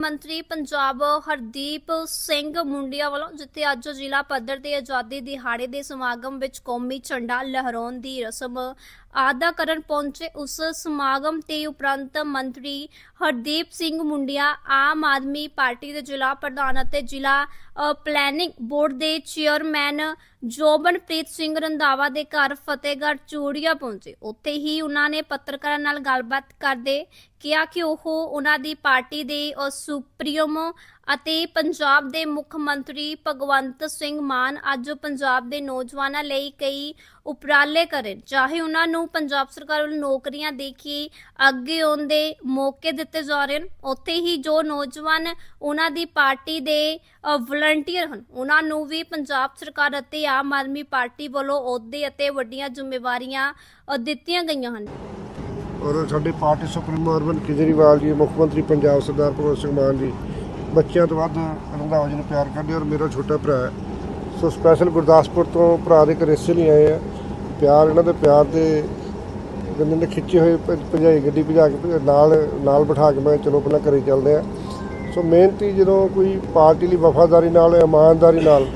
ਮੰਤਰੀ ਪੰਜਾਬ ਹਰਦੀਪ ਸਿੰਘ ਮੁੰਡਿਆ ਵੱਲੋਂ ਜਿੱਥੇ ਅੱਜ ਜ਼ਿਲ੍ਹਾ ਪੱਧਰ ਤੇ ਆਜ਼ਾਦੀ ਦਿਹਾੜੇ ਦੇ ਸਮਾਗਮ ਵਿੱਚ ਕੌਮੀ ਝੰਡਾ ਲਹਿਰਾਉਣ ਦੀ ਰਸਮ ਅਦਾ ਕਰਨ ਪਹੁੰਚੇ ਉਸ ਸਮਾਗਮ ਤੇ ਉਪਰੰਤ ਮੰਤਰੀ ਹਰਦੀਪ ਸਿੰਘ ਮੁੰਡਿਆ, ਆਮ ਆਦਮੀ ਪਾਰਟੀ ਦੇ ਜ਼ਿਲ੍ਹਾ ਪ੍ਰਧਾਨ ਅਤੇ ਜ਼ਿਲ੍ਹਾ ਪਲੈਨਿੰਗ ਬੋਰਡ ਦੇ ਚੇਅਰਮੈਨ ਜੋਬਨਪ੍ਰੀਤ ਸਿੰਘ ਰੰਧਾਵਾ ਦੇ ਘਰ ਫਤਿਹਗੜ੍ਹ ਚੂੜੀਆ ਪਹੁੰਚੇ। ਉੱਥੇ ਹੀ ਉਹਨਾਂ ਨੇ ਪੱਤਰਕਾਰਾਂ ਨਾਲ ਗੱਲਬਾਤ ਕਰਦੇ ਕਿਹਾ ਕਿ ਉਹ ਉਹਨਾਂ ਦੀ ਪਾਰਟੀ ਦੇ ਸੁਪਰੀਮ ਅਤੇ ਪੰਜਾਬ ਦੇ ਮੁੱਖ ਮੰਤਰੀ ਭਗਵੰਤ ਸਿੰਘ ਮਾਨ ਅੱਜ ਪੰਜਾਬ ਦੇ ਨੌਜਵਾਨਾਂ ਲਈ ਕਈ ਉਪਰਾਲੇ ਕਰਨ। ਚਾਹੇ ਉਹਨਾਂ ਨੂੰ ਪੰਜਾਬ ਸਰਕਾਰ ਵੱਲੋਂ ਨੌਕਰੀਆਂ ਦੇ ਕੇ ਅੱਗੇ ਆਉਣ ਦੇ ਮੌਕੇ ਦਿੱਤੇ ਜਾ ਰਹੇ ਹਨ ਉੱਥੇ ਹੀ ਜੋ ਨੌਜਵਾਨ ਉਹਨਾਂ ਦੀ ਪਾਰਟੀ ਦੇ ਵਲੰਟੀਅਰ ਹਨ ਉਹਨਾਂ ਨੂੰ ਵੀ ਪੰਜਾਬ ਸਰਕਾਰ ਅਤੇ ਆਮ ਆਦਮੀ ਪਾਰਟੀ ਵੱਲੋਂ ਅਹੁਦੇ ਅਤੇ ਵੱਡੀਆਂ ਜ਼ਿੰਮੇਵਾਰੀਆਂ ਅ, ਦਿੱਤੀਆਂ ਗਈਆਂ ਹਨ। ਔਰ ਸਾਡੇ ਪਾਰਟੀ ਸੁਪਰੀਮੋ ਅਰਵਿੰਦ ਕੇਜਰੀਵਾਲ ਜੀ ਮੁੱਖ ਮੰਤਰੀ ਪੰਜਾਬ ਸਰਦਾਰ ਭਗਵੰਤ ਸਿੰਘ ਮਾਨ ਜੀ ਬੱਚਿਆਂ ਤੋਂ ਵੱਧ ਰੰਧਾਵਾ ਜੀ ਨੂੰ ਪਿਆਰ ਕਰਦੇ ਔਰ ਮੇਰਾ ਛੋਟਾ ਭਰਾ ਹੈ। ਸੋ ਸਪੈਸ਼ਲ ਗੁਰਦਾਸਪੁਰ ਤੋਂ ਭਰਾ ਦੇ ਘਰੇ ਲਈ ਆਏ ਆ ਪਿਆਰ, ਇਹਨਾਂ ਦੇ ਪਿਆਰ ਦੇ ਬੰਦੇ ਨੇ ਖਿੱਚੇ ਹੋਏ ਭਜਾਈ ਗੱਡੀ ਭਜਾ ਕੇ ਨਾਲ ਨਾਲ ਬਿਠਾ ਕੇ ਮੈਂ ਚਲੋ ਪਹਿਲਾਂ ਘਰੇ ਚੱਲਦੇ ਆ ਸੋ ਮਿਹਨਤੀ ਜਦੋਂ ਕੋਈ ਪਾਰਟੀ ਲਈ ਵਫਾਦਾਰੀ ਨਾਲ ਇਮਾਨਦਾਰੀ ਨਾਲ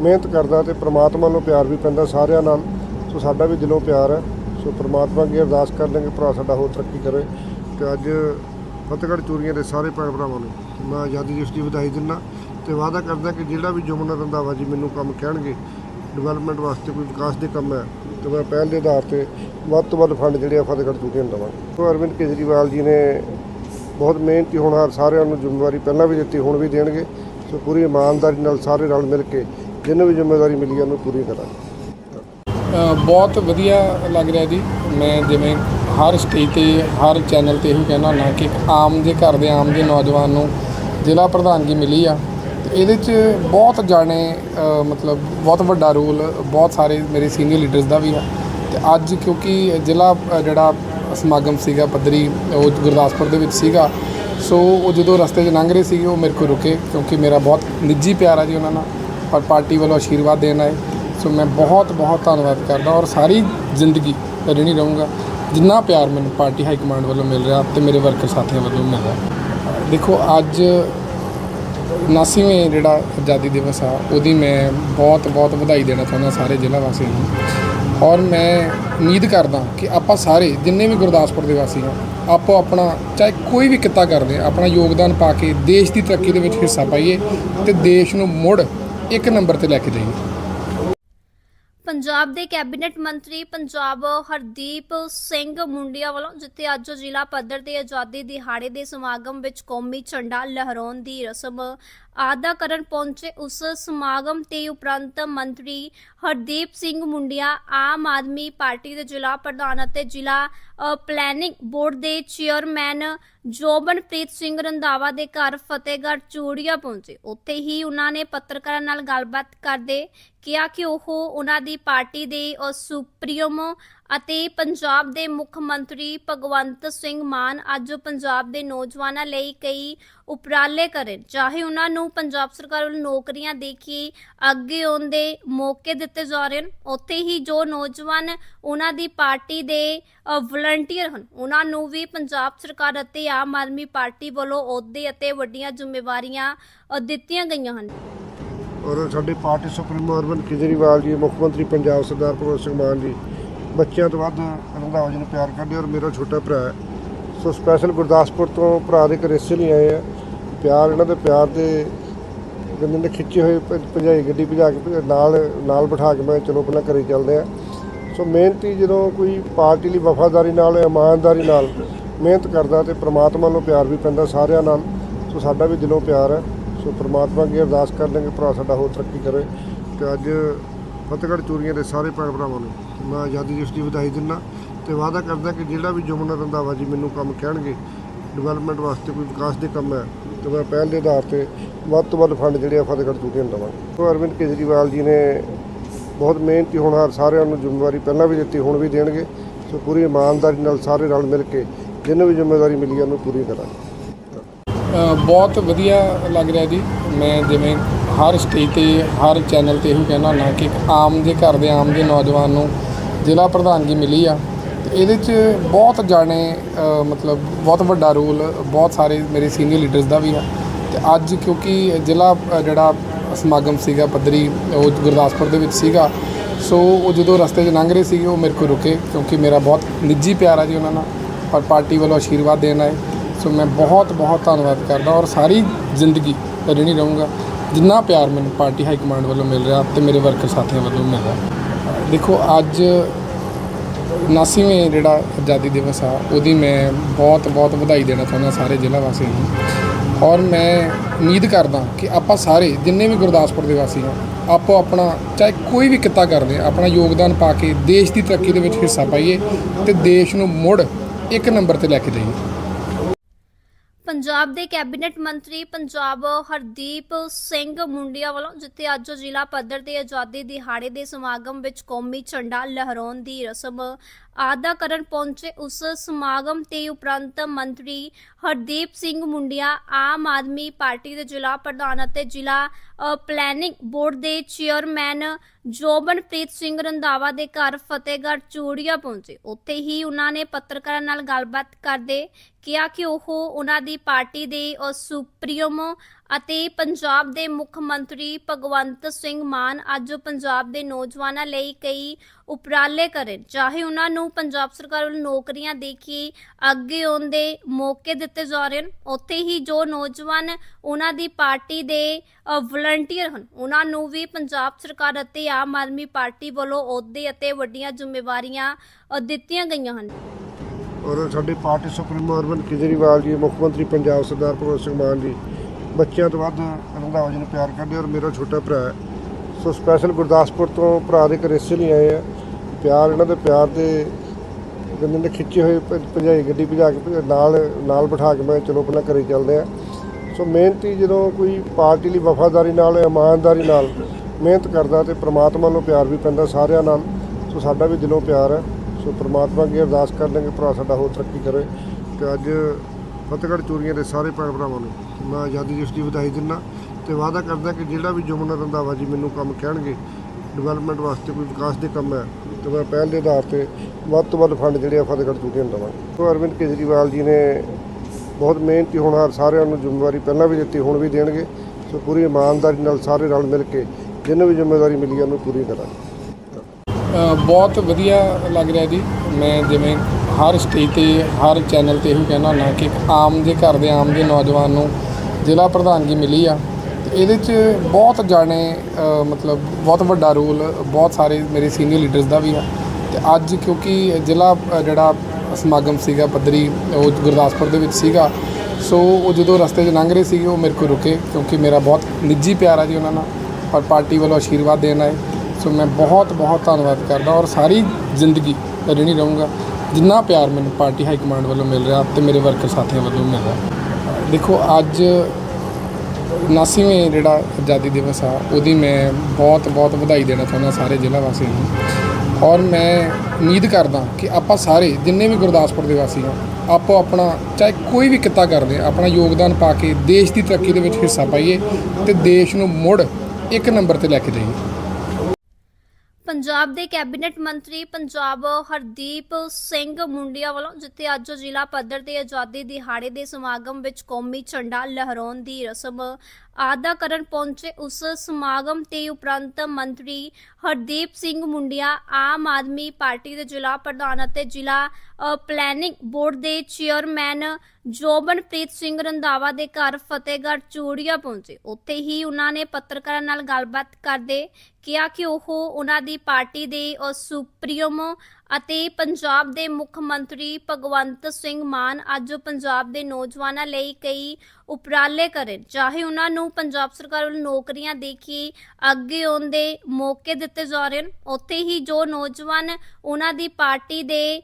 ਮਿਹਨਤ ਕਰਦਾ ਤੇ ਪ੍ਰਮਾਤਮਾ ਨੂੰ ਪਿਆਰ ਵੀ ਪੈਂਦਾ ਸਾਰਿਆਂ ਨਾਲ, ਸੋ ਸਾਡਾ ਵੀ ਦਿਲੋਂ ਪਿਆਰ ਹੈ। ਸੋ ਪ੍ਰਮਾਤਮਾ ਅੱਗੇ ਅਰਦਾਸ ਕਰ ਲਾਂਗੇ ਭਰਾ ਸਾਡਾ ਹੋਰ ਤਰੱਕੀ ਕਰੇ। ਤੇ ਅੱਜ ਫਤਿਹਗੜ੍ਹ ਚੂੜੀਆਂ ਦੇ ਸਾਰੇ ਭੈਣ ਭਰਾਵਾਂ ਨੂੰ ਮੈਂ ਆਜ਼ਾਦੀ ਦਿਵਸ ਦੀ ਵਧਾਈ ਦਿੰਦਾ ਤੇ ਵਾਅਦਾ ਕਰਦਾ ਕਿ ਜਿਹੜਾ ਵੀ ਜਮਨਾ ਰੰਧਾਵਾ ਜੀ ਮੈਨੂੰ ਕੰਮ ਕਹਿਣਗੇ ਡਿਵੈਲਪਮੈਂਟ ਵਾਸਤੇ ਕੋਈ ਵਿਕਾਸ ਦੇ ਕੰਮ ਹੈ, ਤੇ ਮੈਂ ਪਹਿਲ ਦੇ ਆਧਾਰ ਤੇ ਵੱਧ ਤੋਂ ਵੱਧ ਫੰਡ ਜਿਹੜੇ ਆ ਫਤਿਹਗੜ੍ਹ ਚੂੜੀਆਂ ਨੂੰ ਸੋ ਅਰਵਿੰਦ ਕੇਜਰੀਵਾਲ ਜੀ ਨੇ ਬਹੁਤ ਮਿਹਨਤੀ ਹੋਣਹਾਰ ਸਾਰਿਆਂ ਨੂੰ ਜ਼ਿੰਮੇਵਾਰੀ ਪਹਿਲਾਂ ਵੀ ਦਿੱਤੀ, ਹੁਣ ਵੀ ਦੇਣਗੇ, ਸੋ ਪੂਰੀ ਇਮਾਨਦਾਰੀ ਨਾਲ ਸਾਰੇ ਰਲ ਮਿਲ ਕੇ ਜਿਹਨੂੰ ਵੀ ਜ਼ਿੰਮੇਵਾਰੀ ਮਿਲੀ ਉਹਨੂੰ ਪੂਰੀ ਕਰਾਂਗੇ। ਬਹੁਤ ਵਧੀਆ ਲੱਗ ਰਿਹਾ ਜੀ। ਮੈਂ ਜਿਵੇਂ ਹਰ ਸਟੇਜ ਤੇ, ਹਰ ਚੈਨਲ ਤੇ ਇਹੀ ਕਹਿਣਾ ਹੁੰਦਾ ਕਿ ਆਮ ਦੇ ਘਰ ਦੇ, ਆਮ ਦੇ ਨੌਜਵਾਨ ਨੂੰ ਜ਼ਿਲ੍ਹਾ ਪ੍ਰਧਾਨਗੀ ਮਿਲੀ ਆ। ਤੇ ਇਹਦੇ 'ਚ ਬਹੁਤ ਜਾਣੇ ਮਤਲਬ ਬਹੁਤ ਵੱਡਾ ਰੋਲ, ਬਹੁਤ ਸਾਰੇ ਮੇਰੇ ਸੀਨੀਅਰ ਲੀਡਰਸ ਦਾ ਵੀ ਆ। ਤੇ ਅੱਜ ਕਿਉਂਕਿ ਜ਼ਿਲ੍ਹਾ ਜਿਹੜਾ ਸਮਾਗਮ ਸੀਗਾ ਪੱਧਰੀ, ਉਹ ਗੁਰਦਾਸਪੁਰ ਦੇ ਵਿੱਚ ਸੀਗਾ। ਸੋ ਉਹ ਜਦੋਂ ਰਸਤੇ 'ਚ ਲੰਘ ਰਹੇ ਸੀਗੇ, ਉਹ ਮੇਰੇ ਕੋਲ ਰੁਕੇ ਕਿਉਂਕਿ ਮੇਰਾ ਬਹੁਤ ਨਿੱਜੀ ਪਿਆਰ ਆ ਜੀ ਉਹਨਾਂ ਨਾਲ। ਪਰ ਪਾਰਟੀ ਵੱਲੋਂ ਆਸ਼ੀਰਵਾਦ ਦੇਣ ਆਏ। ਸੋ ਮੈਂ ਬਹੁਤ ਬਹੁਤ ਧੰਨਵਾਦ ਕਰਦਾ ਔਰ ਸਾਰੀ ਜ਼ਿੰਦਗੀ ਰਹਿਣੀ ਰਹੂੰਗਾ। ਜਿੰਨਾ ਪਿਆਰ ਮੈਨੂੰ ਪਾਰਟੀ ਹਾਈ ਕਮਾਂਡ ਵੱਲੋਂ ਮਿਲ ਰਿਹਾ ਤੇ ਮੇਰੇ ਵਰਕਰ ਸਾਥੀਆਂ ਵੱਲੋਂ ਮਿਲ ਰਿਹਾ। ਦੇਖੋ, ਅੱਜ 79ਵੇਂ ਜਿਹੜਾ ਆਜ਼ਾਦੀ ਦਿਵਸ ਆ, ਉਹਦੀ ਮੈਂ ਬਹੁਤ ਬਹੁਤ ਵਧਾਈ ਦੇਣਾ ਚਾਹੁੰਦਾ ਸਾਰੇ ਜ਼ਿਲ੍ਹਾ ਵਾਸੀਆਂ ਨੂੰ। ਔਰ ਮੈਂ ਉਮੀਦ ਕਰਦਾ ਕਿ ਆਪਾਂ ਸਾਰੇ ਜਿੰਨੇ ਵੀ ਗੁਰਦਾਸਪੁਰ ਦੇ ਵਾਸੀ ਹਾਂ ਆਪੋ ਆਪਣਾ, ਚਾਹੇ ਕੋਈ ਵੀ ਕਿੱਤਾ ਕਰਦੇ ਹਾਂ ਆਪਣਾ ਯੋਗਦਾਨ ਪਾ ਕੇ ਦੇਸ਼ ਦੀ ਤਰੱਕੀ ਦੇ ਵਿੱਚ ਹਿੱਸਾ ਪਾਈਏ ਤੇ ਦੇਸ਼ ਨੂੰ ਮੁੜ ਇੱਕ ਨੰਬਰ ਤੇ ਲੈ ਕੇ ਜਾਈਏ। ਪੰਜਾਬ ਦੇ ਕੈਬਨਿਟ ਮੰਤਰੀ ਪੰਜਾਬ ਹਰਦੀਪ ਸਿੰਘ ਮੁੰਡਿਆ ਵੱਲੋਂ ਜਿੱਥੇ ਅੱਜ ਜ਼ਿਲ੍ਹਾ ਪੱਧਰ ਤੇ ਆਜ਼ਾਦੀ ਦਿਹਾੜੇ ਦੇ ਸਮਾਗਮ ਵਿੱਚ ਕੌਮੀ ਝੰਡਾ ਲਹਿਰਾਉਣ ਦੀ ਰਸਮ ਅਦਾ ਕਰਨ ਪਹੁੰਚੇ ਉਸ ਸਮਾਗਮ ਤੇ ਉਪਰੰਤ ਮੰਤਰੀ ਹਰਦੀਪ ਸਿੰਘ ਮੁੰਡਿਆ, ਆਮ ਆਦਮੀ ਪਾਰਟੀ ਦੇ ਜ਼ਿਲ੍ਹਾ ਪ੍ਰਧਾਨ ਅਤੇ ਜ਼ਿਲ੍ਹਾ ਪਲੈਨਿੰਗ ਬੋਰਡ ਦੇ ਚੇਅਰਮੈਨ ਜੋਬਨਪ੍ਰੀਤ ਸਿੰਘ ਰੰਧਾਵਾ ਦੇ ਘਰ ਫਤਿਹਗੜ੍ਹ ਚੂੜੀਆ ਪਹੁੰਚੇ। ਉੱਥੇ ਹੀ ਉਹਨਾਂ ਨੇ ਪੱਤਰਕਾਰਾਂ ਨਾਲ ਗੱਲਬਾਤ ਕਰਦੇ ਕਿਹਾ ਕਿ ਉਹ ਉਹਨਾਂ ਦੀ ਪਾਰਟੀ ਦੇ ਸੁਪਰੀਮੋ ਅਤੇ ਪੰਜਾਬ ਦੇ ਮੁੱਖ ਮੰਤਰੀ ਭਗਵੰਤ ਸਿੰਘ ਮਾਨ ਅੱਜ ਪੰਜਾਬ ਦੇ ਨੌਜਵਾਨਾਂ ਲਈ ਕਈ ਉਪਰਾਲੇ ਕਰਨ ਚਾਹੇ ਉਹਨਾਂ ਨੂੰ ਪੰਜਾਬ ਸਰਕਾਰ ਵੱਲੋਂ ਨੌਕਰੀਆਂ ਦੇ ਕੇ ਅੱਗੇ ਆਉਣ ਦੇ ਮੌਕੇ ਦਿੱਤੇ ਜਾ ਰਹੇ ਹਨ, ਉੱਥੇ ਹੀ ਜੋ ਨੌਜਵਾਨ ਉਹਨਾਂ ਦੀ ਪਾਰਟੀ ਦੇ ਵਲੰਟੀਅਰ ਹਨ, ਉਹਨਾਂ ਨੂੰ ਵੀ ਪੰਜਾਬ ਸਰਕਾਰ ਅਤੇ ਆਮ ਆਦਮੀ ਪਾਰਟੀ ਵੱਲੋਂ ਅਹੁਦੇ ਅਤੇ ਵੱਡੀਆਂ ਜ਼ਿੰਮੇਵਾਰੀਆਂ ਦਿੱਤੀਆਂ ਗਈਆਂ ਹਨ। ਔਰ ਸਾਡੇ ਪਾਰਟੀ ਸੁਪਰੀਮੋ ਅਰਵਿੰਦ ਕੇਜਰੀਵਾਲ ਜੀ, ਮੁੱਖ ਮੰਤਰੀ ਪੰਜਾਬ ਸਰਦਾਰ ਭਗਵੰਤ ਸਿੰਘ ਮਾਨ ਜੀ ਬੱਚਿਆਂ ਤੋਂ ਵੱਧ ਰੰਧਾਵਾ ਜੀ ਨੂੰ ਪਿਆਰ ਕਰਦੇ ਔਰ ਮੇਰਾ ਛੋਟਾ ਭਰਾ ਹੈ। ਸੋ ਸਪੈਸ਼ਲ ਗੁਰਦਾਸਪੁਰ ਤੋਂ ਭਰਾ ਦੇ ਘਰੇ ਇਸੇ ਲਈ ਆਏ ਆ। ਪਿਆਰ, ਇਹਨਾਂ ਦੇ ਪਿਆਰ ਦੇ ਬੰਦੇ ਨੇ ਖਿੱਚੇ ਹੋਏ ਭਜਾਈ ਗੱਡੀ ਭਜਾ ਕੇ ਨਾਲ ਨਾਲ ਬਿਠਾ ਕੇ ਮੈਂ ਚਲੋ ਪਹਿਲਾਂ ਘਰੇ ਚੱਲਦੇ ਆ ਸੋ ਮਿਹਨਤੀ ਜਦੋਂ ਕੋਈ ਪਾਰਟੀ ਲਈ ਵਫਾਦਾਰੀ ਨਾਲ ਇਮਾਨਦਾਰੀ ਨਾਲ ਮਿਹਨਤ ਕਰਦਾ ਤੇ ਪ੍ਰਮਾਤਮਾ ਨੂੰ ਪਿਆਰ ਵੀ ਪੈਂਦਾ ਸਾਰਿਆਂ ਨਾਲ, ਸੋ ਸਾਡਾ ਵੀ ਦਿਲੋਂ ਪਿਆਰ ਹੈ। ਸੋ ਪ੍ਰਮਾਤਮਾ ਅੱਗੇ ਅਰਦਾਸ ਕਰ ਲਾਂਗੇ, ਭਰਾ ਸਾਡਾ ਹੋਰ ਤਰੱਕੀ ਕਰੇ। ਤੇ ਅੱਜ ਫਤਿਹਗੜ੍ਹ ਚੂਰੀਆਂ ਦੇ ਸਾਰੇ ਭੈਣ ਭਰਾਵਾਂ ਨੂੰ ਮੈਂ ਆਜ਼ਾਦੀ ਦਿਵਸ ਦੀ ਵਧਾਈ ਦਿੰਦਾ ਤੇ ਵਾਅਦਾ ਕਰਦਾ ਕਿ ਜਿਹੜਾ ਵੀ ਜਮਨਾ ਰੰਧਾਵਾ ਜੀ ਮੈਨੂੰ ਕੰਮ ਕਹਿਣਗੇ ਡਿਵੈਲਪਮੈਂਟ ਵਾਸਤੇ ਕੋਈ ਵਿਕਾਸ ਦੇ ਕੰਮ ਹੈ, ਤੇ ਮੈਂ ਪਹਿਲ ਦੇ ਆਧਾਰ ਤੇ ਵੱਧ ਤੋਂ ਵੱਧ ਫੰਡ ਜਿਹੜੇ ਆ ਫਤਿਹਗੜ੍ਹ ਚੂਰੀਆਂ ਨੂੰ ਦੇਵਾਂਗਾ। ਸੋ ਅਰਵਿੰਦ ਕੇਜਰੀਵਾਲ ਜੀ ਨੇ ਬਹੁਤ ਮਿਹਨਤੀ ਹੋਣਹਾਰ ਸਾਰਿਆਂ ਨੂੰ ਜ਼ਿੰਮੇਵਾਰੀ ਪਹਿਲਾਂ ਵੀ ਦਿੱਤੀ, ਹੁਣ ਵੀ ਦੇਣਗੇ, ਸੋ ਪੂਰੀ ਇਮਾਨਦਾਰੀ ਨਾਲ ਸਾਰੇ ਰਲ ਮਿਲ ਕੇ ਜਿਹਨੂੰ ਵੀ ਜ਼ਿੰਮੇਵਾਰੀ ਮਿਲੀ ਉਹਨੂੰ ਪੂਰੀ ਕਰਾਂਗੇ। ਬਹੁਤ ਵਧੀਆ ਲੱਗ ਰਿਹਾ ਜੀ। ਮੈਂ ਜਿਵੇਂ ਹਰ ਸਟੇਜ ਤੇ, ਹਰ ਚੈਨਲ ਤੇ ਇਹੀ ਕਹਿਣਾ ਹੁੰਦਾ ਕਿ ਇੱਕ ਆਮ ਜੇ ਘਰ ਦੇ, ਆਮ ਜੇ ਨੌਜਵਾਨ ਨੂੰ ਜ਼ਿਲ੍ਹਾ ਪ੍ਰਧਾਨਗੀ ਮਿਲੀ ਆ। ਤੇ ਇਹਦੇ 'ਚ ਬਹੁਤ ਜਾਣੇ ਮਤਲਬ ਬਹੁਤ ਵੱਡਾ ਰੋਲ, ਬਹੁਤ ਸਾਰੇ ਮੇਰੇ ਸੀਨੀਅਰ ਲੀਡਰਸ ਦਾ ਵੀ ਆ। ਤੇ ਅੱਜ ਕਿਉਂਕਿ ਜ਼ਿਲ੍ਹਾ ਜਿਹੜਾ ਸਮਾਗਮ ਸੀਗਾ ਪੱਧਰੀ, ਉਹ ਗੁਰਦਾਸਪੁਰ ਦੇ ਵਿੱਚ ਸੀਗਾ। ਸੋ ਉਹ ਜਦੋਂ ਰਸਤੇ 'ਚ ਲੰਘ ਰਹੇ ਸੀਗੇ, ਉਹ ਮੇਰੇ ਕੋਲ ਰੁਕੇ ਕਿਉਂਕਿ ਮੇਰਾ ਬਹੁਤ ਨਿੱਜੀ ਪਿਆਰ ਆ ਜੀ ਉਹਨਾਂ ਨਾਲ। ਔਰ ਪਾਰਟੀ ਵੱਲੋਂ ਆਸ਼ੀਰਵਾਦ ਦੇਣ ਆਏ। ਸੋ ਮੈਂ ਬਹੁਤ ਬਹੁਤ ਧੰਨਵਾਦ ਕਰਦਾ ਔਰ ਸਾਰੀ ਜ਼ਿੰਦਗੀ ਰਹਿਣੀ ਰਹੂੰਗਾ। ਜਿੰਨਾ ਪਿਆਰ ਮੈਨੂੰ ਪਾਰਟੀ ਹਾਈ ਕਮਾਂਡ ਵੱਲੋਂ ਮਿਲ ਰਿਹਾ ਤੇ ਮੇਰੇ ਵਰਕਰ ਸਾਥੀਆਂ ਵੱਲੋਂ ਮਿਲ ਰਿਹਾ। ਦੇਖੋ, ਅੱਜ 79ਵੇਂ ਜਿਹੜਾ ਆਜ਼ਾਦੀ ਦਿਵਸ ਆ, ਉਹਦੀ ਮੈਂ ਬਹੁਤ ਬਹੁਤ ਵਧਾਈ ਦੇਣਾ ਚਾਹੁੰਦਾ ਸਾਰੇ ਜ਼ਿਲ੍ਹਾ ਵਾਸੀਆਂ ਨੂੰ। ਔਰ ਮੈਂ ਉਮੀਦ ਕਰਦਾ ਕਿ ਆਪਾਂ ਸਾਰੇ ਜਿੰਨੇ ਵੀ ਗੁਰਦਾਸਪੁਰ ਦੇ ਵਾਸੀ ਹਾਂ ਆਪੋ ਆਪਣਾ, ਚਾਹੇ ਕੋਈ ਵੀ ਕਿੱਤਾ ਕਰਦੇ ਹਾਂ ਆਪਣਾ ਯੋਗਦਾਨ ਪਾ ਕੇ ਦੇਸ਼ ਦੀ ਤਰੱਕੀ ਦੇ ਵਿੱਚ ਹਿੱਸਾ ਪਾਈਏ ਤੇ ਦੇਸ਼ ਨੂੰ ਮੁੜ ਇੱਕ ਨੰਬਰ ਤੇ ਲੈ ਕੇ ਜਾਈਏ। ਪੰਜਾਬ ਦੇ ਕੈਬਨਿਟ ਮੰਤਰੀ ਪੰਜਾਬ ਹਰਦੀਪ ਸਿੰਘ ਮੁੰਡਿਆ ਵੱਲੋਂ ਜਿੱਥੇ ਅੱਜ ਜ਼ਿਲ੍ਹਾ ਪੱਧਰ ਤੇ ਆਜ਼ਾਦੀ ਦਿਹਾੜੇ ਦੇ ਸਮਾਗਮ ਵਿੱਚ ਕੌਮੀ ਝੰਡਾ ਲਹਿਰਾਉਣ ਦੀ ਰਸਮ ਅਦਾ ਕਰਨ ਪਹੁੰਚੇ, ਉਸ ਸਮਾਗਮ ਤੇ ਉਪਰੰਤ ਮੰਤਰੀ ਹਰਦੀਪ ਸਿੰਘ ਮੁੰਡਿਆ, ਆਮ ਆਦਮੀ ਪਾਰਟੀ ਦੇ ਜ਼ਿਲ੍ਹਾ ਪ੍ਰਧਾਨ ਅਤੇ ਜ਼ਿਲ੍ਹਾ ਪਲੈਨਿੰਗ ਬੋਰਡ ਦੇ ਚੇਅਰਮੈਨ ਜੋਬਨਪ੍ਰੀਤ ਸਿੰਘ ਰੰਧਾਵਾ ਦੇ ਘਰ ਫਤਿਹਗੜ੍ਹ ਚੂੜੀਆ ਪਹੁੰਚੇ। ਉੱਥੇ ਹੀ ਉਹਨਾਂ ਨੇ ਪੱਤਰਕਾਰਾਂ ਨਾਲ ਗੱਲਬਾਤ ਕਰਦੇ ਕਿਹਾ ਕਿ ਉਹ ਉਹਨਾਂ ਦੀ ਪਾਰਟੀ ਦੇ ਅ, ਸੁਪਰੀਮੋ ਅਤੇ ਪੰਜਾਬ ਦੇ ਮੁੱਖ ਮੰਤਰੀ ਭਗਵੰਤ ਸਿੰਘ ਮਾਨ ਅੱਜ ਪੰਜਾਬ ਦੇ ਨੌਜਵਾਨਾਂ ਲਈ ਕਈ ਉਪਰਾਲੇ ਕਰਨ ਚਾਹੇ ਉਹਨਾਂ ਨੂੰ ਪੰਜਾਬ ਸਰਕਾਰ ਵੱਲੋਂ ਨੌਕਰੀਆਂ ਦੇ ਕੇ ਅੱਗੇ ਆਉਣ ਦੇ ਮੌਕੇ ਦਿੱਤੇ ਜਾ ਰਹੇ ਹਨ, ਉੱਥੇ ਹੀ ਜੋ ਨੌਜਵਾਨ ਉਹਨਾਂ ਦੀ ਪਾਰਟੀ ਦੇ ਵਲੰਟੀਅਰ ਹਨ, ਉਹਨਾਂ ਨੂੰ ਵੀ ਪੰਜਾਬ ਸਰਕਾਰ ਅਤੇ ਆਮ ਆਦਮੀ ਪਾਰਟੀ ਵੱਲੋਂ ਅਹੁਦੇ ਅਤੇ ਵੱਡੀਆਂ ਜ਼ਿੰਮੇਵਾਰੀਆਂ ਦਿੱਤੀਆਂ ਗਈਆਂ ਹਨ। ਔਰ ਸਾਡੇ ਪਾਰਟੀ ਸੁਪਰੀਮੋ ਅਰਵਿੰਦ ਕੇਜਰੀਵਾਲ ਜੀ, ਮੁੱਖ ਮੰਤਰੀ ਪੰਜਾਬ ਸਰਦਾਰ ਭਗਵੰਤ ਸਿੰਘ ਮਾਨ ਜੀ ਬੱਚਿਆਂ ਤੋਂ ਵੱਧ ਰੰਧਾਵਾ ਜੀ ਨੂੰ ਪਿਆਰ ਕਰਦੇ ਔਰ ਮੇਰਾ ਛੋਟਾ ਭਰਾ ਹੈ। ਸੋ ਸਪੈਸ਼ਲ ਗੁਰਦਾਸਪੁਰ ਤੋਂ ਭਰਾ ਦੇ ਘਰੇ ਇਸੇ ਲਈ ਆਏ ਆ ਪਿਆਰ, ਇਹਨਾਂ ਦੇ ਪਿਆਰ ਦੇ ਜਿੰਨੇ ਨੇ ਖਿੱਚੇ ਹੋਏ ਭਜਾਈ ਗੱਡੀ ਭਜਾ ਕੇ ਨਾਲ ਨਾਲ ਬਿਠਾ ਕੇ ਮੈਂ ਚਲੋ ਪਹਿਲਾਂ ਘਰੇ ਚੱਲਦੇ ਆ ਸੋ ਮਿਹਨਤੀ ਜਦੋਂ ਕੋਈ ਪਾਰਟੀ ਲਈ ਵਫਾਦਾਰੀ ਨਾਲ ਇਮਾਨਦਾਰੀ ਨਾਲ ਮਿਹਨਤ ਕਰਦਾ ਤੇ ਪ੍ਰਮਾਤਮਾ ਨੂੰ ਪਿਆਰ ਵੀ ਪੈਂਦਾ ਸਾਰਿਆਂ ਨਾਲ, ਸੋ ਸਾਡਾ ਵੀ ਦਿਲੋਂ ਪਿਆਰ ਹੈ। ਸੋ ਪ੍ਰਮਾਤਮਾ ਅੱਗੇ ਅਰਦਾਸ ਕਰ ਲਾਂਗੇ, ਭਰਾ ਸਾਡਾ ਹੋਰ ਤਰੱਕੀ ਕਰੇ। ਤੇ ਅੱਜ ਫਤਿਹਗੜ੍ਹ ਚੂੜੀਆਂ ਦੇ ਸਾਰੇ ਭੈਣ ਭਰਾਵਾਂ ਨੂੰ। ਮੈਂ ਆਜ਼ਾਦੀ ਦਿਵਸ ਦੀ ਵਧਾਈ ਦਿੰਦਾ ਤੇ ਵਾਅਦਾ ਕਰਦਾ ਕਿ ਜਿਹੜਾ ਵੀ ਜੁਮਨਾ ਰੰਧਾਵਾ ਜੀ ਮੈਨੂੰ ਕੰਮ ਕਹਿਣਗੇ ਡਿਵੈਲਪਮੈਂਟ ਵਾਸਤੇ ਕੋਈ ਵਿਕਾਸ ਦੇ ਕੰਮ ਹੈ, ਤੇ ਮੈਂ ਪਹਿਲ ਦੇ ਆਧਾਰ ਤੇ ਵੱਧ ਤੋਂ ਵੱਧ ਫੰਡ ਜਿਹੜੇ ਆ ਫਤਿਹਗੜ੍ਹ ਚੂੜੀਆਂ ਨੂੰ ਦੇਵਾਂਗਾ। ਸੋ ਅਰਵਿੰਦ ਕੇਜਰੀਵਾਲ ਜੀ ਨੇ ਬਹੁਤ ਮਿਹਨਤੀ ਹੋਣਹਾਰ ਸਾਰਿਆਂ ਨੂੰ ਜ਼ਿੰਮੇਵਾਰੀ ਪਹਿਲਾਂ ਵੀ ਦਿੱਤੀ, ਹੁਣ ਵੀ ਦੇਣਗੇ। ਸੋ ਪੂਰੀ ਇਮਾਨਦਾਰੀ ਨਾਲ ਸਾਰੇ ਰਲ ਮਿਲ ਕੇ ਜਿਹਨੂੰ ਵੀ ਜ਼ਿੰਮੇਵਾਰੀ ਮਿਲੀ ਉਹਨੂੰ ਪੂਰੀ ਕਰਾਂਗੇ। ਬਹੁਤ ਵਧੀਆ ਲੱਗ ਰਿਹਾ ਜੀ। ਮੈਂ ਜਿਵੇਂ ਹਰ ਸਟੇਜ ਤੇ ਹਰ ਚੈਨਲ ਤੇ ਇਹੀ ਕਹਿਣਾ ਹੁੰਦਾ ਕਿ ਇੱਕ ਆਮ ਜੇ ਘਰ ਦੇ ਆਮ ਜੇ ਨੌਜਵਾਨ ਨੂੰ ਜ਼ਿਲ੍ਹਾ ਪ੍ਰਧਾਨਗੀ ਮਿਲੀ ਆ। ਤੇ ਇਹਦੇ 'ਚ ਬਹੁਤ ਜਾਣੇ ਅ, ਮਤਲਬ ਬਹੁਤ ਵੱਡਾ ਰੋਲ ਬਹੁਤ ਸਾਰੇ ਮੇਰੇ ਸੀਨੀਅਰ ਲੀਡਰਸ ਦਾ ਵੀ ਆ। ਤੇ ਅੱਜ ਕਿਉਂਕਿ ਜ਼ਿਲ੍ਹਾ ਅ, ਜਿਹੜਾ ਸਮਾਗਮ ਸੀਗਾ ਪੱਧਰੀ ਉਹ ਗੁਰਦਾਸਪੁਰ ਦੇ ਵਿੱਚ ਸੀਗਾ। ਸੋ ਉਹ ਜਦੋਂ ਰਸਤੇ 'ਚ ਲੰਘ ਰਹੇ ਸੀਗੇ ਉਹ ਮੇਰੇ ਕੋਲ ਰੁਕੇ ਕਿਉਂਕਿ ਮੇਰਾ ਬਹੁਤ ਨਿੱਜੀ ਪਿਆਰ ਆ ਜੀ ਉਹਨਾਂ ਨਾਲ। ਔਰ ਪਾਰਟੀ ਵੱਲੋਂ ਆਸ਼ੀਰਵਾਦ ਦੇਣ ਆਏ। ਸੋ ਮੈਂ ਬਹੁਤ ਬਹੁਤ ਧੰਨਵਾਦ ਕਰਦਾ ਔਰ ਸਾਰੀ ਜ਼ਿੰਦਗੀ ਰਹਿਣੀ ਰਹੂੰਗਾ। ਜਿੰਨਾ ਪਿਆਰ ਮੈਨੂੰ ਪਾਰਟੀ ਹਾਈ ਕਮਾਂਡ ਵੱਲੋਂ ਮਿਲ ਰਿਹਾ ਤੇ ਮੇਰੇ ਵਰਕਰ ਸਾਥੀਆਂ ਵੱਲੋਂ ਮਿਲ ਰਿਹਾ। ਦੇਖੋ, ਅੱਜ 79ਵੇਂ ਜਿਹੜਾ ਆਜ਼ਾਦੀ ਦਿਵਸ ਆ, ਉਹਦੀ ਮੈਂ ਬਹੁਤ ਬਹੁਤ ਵਧਾਈ ਦੇਣਾ ਚਾਹੁੰਦਾ ਸਾਰੇ ਜ਼ਿਲ੍ਹਾ ਵਾਸੀਆਂ ਨੂੰ। ਔਰ ਮੈਂ ਉਮੀਦ ਕਰਦਾ ਕਿ ਆਪਾਂ ਸਾਰੇ ਜਿੰਨੇ ਵੀ ਗੁਰਦਾਸਪੁਰ ਦੇ ਵਾਸੀ ਹਾਂ ਆਪੋ ਆਪਣਾ, ਚਾਹੇ ਕੋਈ ਵੀ ਕਿੱਤਾ ਕਰਦੇ ਹਾਂ ਆਪਣਾ ਯੋਗਦਾਨ ਪਾ ਕੇ ਦੇਸ਼ ਦੀ ਤਰੱਕੀ ਦੇ ਵਿੱਚ ਹਿੱਸਾ ਪਾਈਏ ਤੇ ਦੇਸ਼ ਨੂੰ ਮੁੜ ਇੱਕ ਨੰਬਰ ਤੇ ਲੈ ਕੇ ਜਾਈਏ। ਪੰਜਾਬ ਦੇ ਕੈਬਨਿਟ ਮੰਤਰੀ ਪੰਜਾਬ ਹਰਦੀਪ ਸਿੰਘ ਮੁੰਡਿਆ ਵੱਲੋਂ ਜਿੱਥੇ ਅੱਜ ਜ਼ਿਲ੍ਹਾ ਪੱਧਰ ਤੇ ਆਜ਼ਾਦੀ ਦਿਹਾੜੇ ਦੇ ਸਮਾਗਮ ਵਿੱਚ ਕੌਮੀ ਝੰਡਾ ਲਹਿਰਾਉਣ ਦੀ ਰਸਮ ਅਦਾ ਕਰਨ ਪਹੁੰਚੇ ਉਸ ਸਮਾਗਮ ਤੇ ਉਪਰੰਤ ਮੰਤਰੀ ਹਰਦੀਪ ਸਿੰਘ ਮੁੰਡਿਆ ਆਮ ਆਦਮੀ ਪਾਰਟੀ ਦੇ ਜ਼ਿਲ੍ਹਾ ਪ੍ਰਧਾਨ ਅਤੇ ਜ਼ਿਲ੍ਹਾ ਪਲੈਨਿੰਗ ਬੋਰਡ ਦੇ ਚੇਅਰਮੈਨ ਜੋਬਨਪ੍ਰੀਤ ਸਿੰਘ ਰੰਧਾਵਾ ਦੇ ਘਰ ਫਤਿਹਗੜ੍ਹ ਚੂੜੀਆ ਪਹੁੰਚੇ। ਉੱਥੇ ਹੀ ਉਹਨਾਂ ਨੇ ਪੱਤਰਕਾਰਾਂ ਨਾਲ ਗੱਲਬਾਤ ਕਰਦੇ ਕਿਹਾ ਕਿ ਉਹ ਉਹਨਾਂ ਦੀ ਪਾਰਟੀ ਦੇ ਅ, ਸੁਪਰੀਮੋ ਅਤੇ ਪੰਜਾਬ ਦੇ ਮੁੱਖ ਮੰਤਰੀ ਭਗਵੰਤ ਸਿੰਘ ਮਾਨ ਅੱਜ ਪੰਜਾਬ ਦੇ ਨੌਜਵਾਨਾਂ ਲਈ ਕਈ ਉਪਰਾਲੇ ਕਰਨ ਚਾਹੇ ਉਹਨਾਂ ਨੂੰ ਪੰਜਾਬ ਸਰਕਾਰ ਵੱਲੋਂ ਨੌਕਰੀਆਂ ਦੇ ਕੇ ਅੱਗੇ ਆਉਣ ਦੇ ਮੌਕੇ ਦਿੱਤੇ ਜਾ ਰਹੇ ਹਨ ਉੱਥੇ ਹੀ ਜੋ ਨੌਜਵਾਨ ਉਹਨਾਂ ਦੀ ਪਾਰਟੀ ਦੇ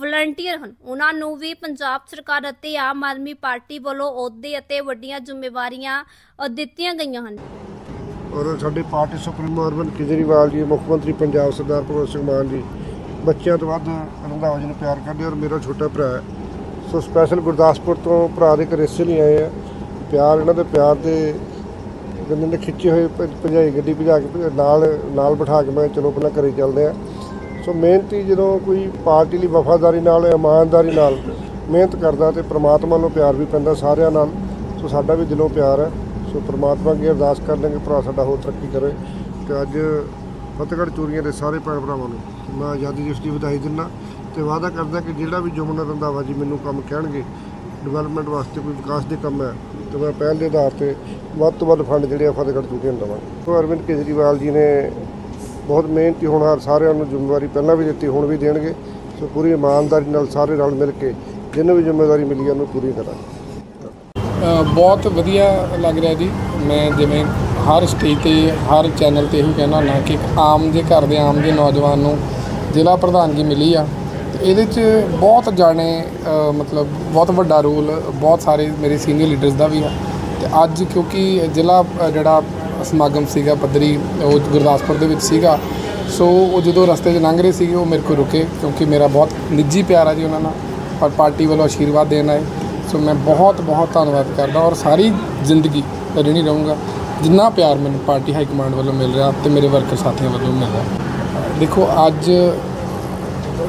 ਵਲੰਟੀਅਰ ਹਨ ਉਹਨਾਂ ਨੂੰ ਵੀ ਪੰਜਾਬ ਸਰਕਾਰ ਅਤੇ ਆਮ ਆਦਮੀ ਪਾਰਟੀ ਵੱਲੋਂ ਅਹੁਦੇ ਅਤੇ ਵੱਡੀਆਂ ਜ਼ਿੰਮੇਵਾਰੀਆਂ ਅ, ਦਿੱਤੀਆਂ ਗਈਆਂ ਹਨ। ਔਰ ਸਾਡੇ ਪਾਰਟੀ ਸੁਪਰੀਮੋ ਅਰਵਿੰਦ ਕੇਜਰੀਵਾਲ ਜੀ ਮੁੱਖ ਮੰਤਰੀ ਪੰਜਾਬ ਸਰਦਾਰ ਭਗਵੰਤ ਸਿੰਘ ਮਾਨ ਜੀ ਬੱਚਿਆਂ ਤੋਂ ਵੱਧ ਰੰਧਾਵਾ ਜੀ ਨੂੰ ਪਿਆਰ ਕਰਦੇ ਔਰ ਮੇਰਾ ਛੋਟਾ ਭਰਾ ਹੈ। ਸੋ ਸਪੈਸ਼ਲ ਗੁਰਦਾਸਪੁਰ ਤੋਂ ਭਰਾ ਦੇ ਘਰੇ ਇਸੇ ਲਈ ਆਏ ਆ। ਪਿਆਰ, ਇਹਨਾਂ ਦੇ ਪਿਆਰ ਦੇ ਜਿੰਨੇ ਨੇ ਖਿੱਚੇ ਹੋਏ ਭ- ਭਜਾਈ ਗੱਡੀ ਭਜਾ ਕੇ ਨਾਲ ਨਾਲ ਬਿਠਾ ਕੇ ਮੈਂ ਚਲੋ ਪਹਿਲਾਂ ਘਰੇ ਚੱਲਦੇ ਆ ਸੋ ਮਿਹਨਤੀ ਜਦੋਂ ਕੋਈ ਪਾਰਟੀ ਲਈ ਵਫਾਦਾਰੀ ਨਾਲ ਇਮਾਨਦਾਰੀ ਨਾਲ ਮਿਹਨਤ ਕਰਦਾ ਤੇ ਪ੍ਰਮਾਤਮਾ ਨੂੰ ਪਿਆਰ ਵੀ ਪੈਂਦਾ ਸਾਰਿਆਂ ਨਾਲ, ਸੋ ਸਾਡਾ ਵੀ ਦਿਲੋਂ ਪਿਆਰ ਹੈ। ਸੋ ਪ੍ਰਮਾਤਮਾ ਅੱਗੇ ਅਰਦਾਸ ਕਰ ਲਾਂਗੇ ਭਰਾ ਸਾਡਾ ਹੋਰ ਤਰੱਕੀ ਕਰੇ। ਤੇ ਅੱਜ ਫਤਿਹਗੜ੍ਹ ਚੂੜੀਆਂ ਦੇ ਸਾਰੇ ਭੈਣ ਭਰਾਵਾਂ ਨੂੰ। ਮੈਂ ਆਜ਼ਾਦੀ ਦਿਵਸ ਦੀ ਵਧਾਈ ਦਿੰਦਾ। ਤੇ ਵਾਅਦਾ ਕਰਦਾ ਕਿ ਜਿਹੜਾ ਵੀ ਜੁਮਨਾ ਰੰਧਾਵਾ ਜੀ ਮੈਨੂੰ ਕੰਮ ਕਹਿਣਗੇ ਡਿਵੈਲਪਮੈਂਟ ਵਾਸਤੇ ਕੋਈ ਵਿਕਾਸ ਦੇ ਕੰਮ ਹੈ, ਤੇ ਮੈਂ ਪਹਿਲ ਦੇ ਆਧਾਰ ਤੇ ਵੱਧ ਤੋਂ ਵੱਧ ਫੰਡ ਜਿਹੜੇ ਆ ਫਤਿਹਗੜ੍ਹ ਚੋਰੀਆਂ ਨੂੰ ਦੇਵਾਂਗਾ। ਅਰਵਿੰਦ ਕੇਜਰੀਵਾਲ ਜੀ ਨੇ ਬਹੁਤ ਮਿਹਨਤੀ ਹੋਣਹਾਰ ਸਾਰਿਆਂ ਨੂੰ ਜ਼ਿੰਮੇਵਾਰੀ ਪਹਿਲਾਂ ਵੀ ਦਿੱਤੀ, ਹੁਣ ਵੀ ਦੇਣਗੇ। ਸੋ ਪੂਰੀ ਇਮਾਨਦਾਰੀ ਨਾਲ ਸਾਰੇ ਰਲ ਮਿਲ ਕੇ ਜਿਹਨੂੰ ਵੀ ਜ਼ਿੰਮੇਵਾਰੀ ਮਿਲੀ ਉਹਨੂੰ ਪੂਰੀ ਕਰਾਂਗੇ। ਬਹੁਤ ਵਧੀਆ ਲੱਗ ਰਿਹਾ ਜੀ। ਮੈਂ ਜਿਵੇਂ ਹਰ ਸਟੇਜ ਤੇ, ਹਰ ਚੈਨਲ ਤੇ ਇਹੀ ਕਹਿਣਾ ਹੁੰਦਾ ਕਿ ਇੱਕ ਆਮ ਜੇ ਘਰ ਦੇ ਆਮ ਜੇ ਨੌਜਵਾਨ ਨੂੰ ਜ਼ਿਲ੍ਹਾ ਪ੍ਰਧਾਨਗੀ ਮਿਲੀ ਆ, ਤੇ ਇਹਦੇ 'ਚ ਬਹੁਤ ਜਾਣੇ ਮਤਲਬ ਬਹੁਤ ਵੱਡਾ ਰੋਲ, ਬਹੁਤ ਸਾਰੇ ਮੇਰੇ ਸੀਨੀਅਰ ਲੀਡਰਸ ਦਾ ਵੀ ਆ। ਤੇ ਅੱਜ ਕਿਉਂਕਿ ਜ਼ਿਲ੍ਹਾ ਜਿਹੜਾ ਸਮਾਗਮ ਸੀਗਾ ਪੱਧਰੀ, ਉਹ ਗੁਰਦਾਸਪੁਰ ਦੇ ਵਿੱਚ ਸੀਗਾ। ਸੋ ਉਹ ਜਦੋਂ ਰਸਤੇ 'ਚ ਲੰਘ ਰਹੇ ਸੀਗੇ, ਉਹ ਮੇਰੇ ਕੋਲ ਰੁਕੇ ਕਿਉਂਕਿ ਮੇਰਾ ਬਹੁਤ ਨਿੱਜੀ ਪਿਆਰ ਆ ਜੀ ਉਹਨਾਂ ਨਾਲ। ਔਰ ਪਾਰਟੀ ਵੱਲੋਂ ਆਸ਼ੀਰਵਾਦ ਦੇਣ ਆਏ। ਸੋ ਮੈਂ ਬਹੁਤ ਬਹੁਤ ਧੰਨਵਾਦ ਕਰਦਾ ਔਰ ਸਾਰੀ ਜ਼ਿੰਦਗੀ ਰਹਿਣੀ ਰਹੂੰਗਾ, ਜਿੰਨਾ ਪਿਆਰ ਮੈਨੂੰ ਪਾਰਟੀ ਹਾਈ ਕਮਾਂਡ ਵੱਲੋਂ ਮਿਲ ਰਿਹਾ ਤੇ ਮੇਰੇ ਵਰਕਰ ਸਾਥੀਆਂ ਵੱਲੋਂ ਮਿਲ ਰਿਹਾ। ਦੇਖੋ, ਅੱਜ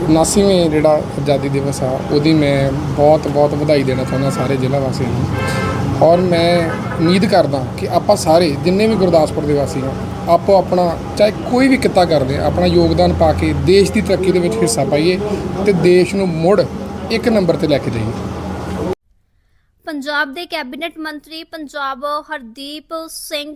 79ਵੇਂ ਜਿਹੜਾ ਆਜ਼ਾਦੀ ਦਿਵਸ ਆ, ਉਹਦੀ ਮੈਂ ਬਹੁਤ ਬਹੁਤ ਵਧਾਈ ਦੇਣਾ ਚਾਹੁੰਦਾ ਸਾਰੇ ਜ਼ਿਲ੍ਹਾ ਵਾਸੀਆਂ ਨੂੰ। ਔਰ ਮੈਂ ਉਮੀਦ ਕਰਦਾ ਕਿ ਆਪਾਂ ਸਾਰੇ, ਜਿੰਨੇ ਵੀ ਗੁਰਦਾਸਪੁਰ ਦੇ ਵਾਸੀ ਹਾਂ ਆਪੋ ਆਪਣਾ, ਚਾਹੇ ਕੋਈ ਵੀ ਕਿੱਤਾ ਕਰਦੇ ਹਾਂ ਆਪਣਾ ਯੋਗਦਾਨ ਪਾ ਕੇ ਦੇਸ਼ ਦੀ ਤਰੱਕੀ ਦੇ ਵਿੱਚ ਹਿੱਸਾ ਪਾਈਏ ਤੇ ਦੇਸ਼ ਨੂੰ ਮੁੜ ਇੱਕ ਨੰਬਰ ਤੇ ਲੈ ਕੇ ਜਾਈਏ। ਪੰਜਾਬ ਦੇ ਕੈਬਨਿਟ ਮੰਤਰੀ ਪੰਜਾਬ ਹਰਦੀਪ ਸਿੰਘ